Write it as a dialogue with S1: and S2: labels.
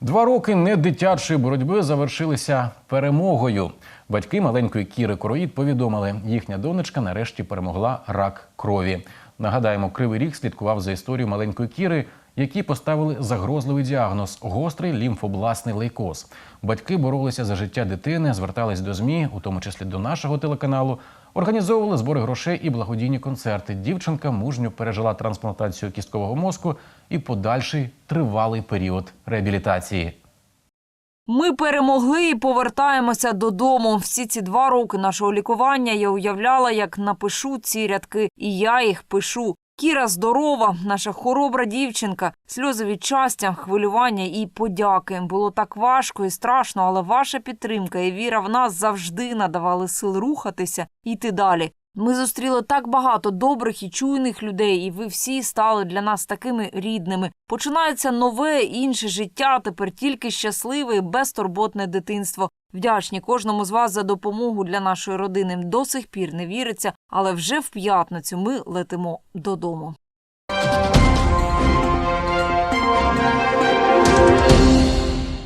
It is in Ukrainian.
S1: Два роки недитячої боротьби завершилися перемогою. Батьки маленької Кіри Короїд повідомили, їхня донечка нарешті перемогла рак крові. Нагадаємо, кривий ріг слідкував за історією маленької Кіри, якій поставили загрозливий діагноз гострий лімфобласний лейкоз. Батьки боролися за життя дитини, звертались до змі, у тому числі до нашого телеканалу. Організовували збори грошей і благодійні концерти. Дівчинка мужньо пережила трансплантацію кісткового мозку і подальший тривалий період реабілітації.
S2: Ми перемогли і повертаємося додому. Всі ці два роки нашого лікування я уявляла, як напишу ці рядки, і я їх пишу. Кіра здорова, наша хоробра дівчинка, сльози від щастя, хвилювання і подяки. Було так важко і страшно, але ваша підтримка і віра в нас завжди надавали сил рухатися і йти далі. Ми зустріли так багато добрих і чуйних людей, і ви всі стали для нас такими рідними. Починається нове інше життя. Тепер тільки щасливе і безтурботне дитинство. Вдячні кожному з вас за допомогу для нашої родини. До сих пір не віриться, але вже в п'ятницю ми летимо додому.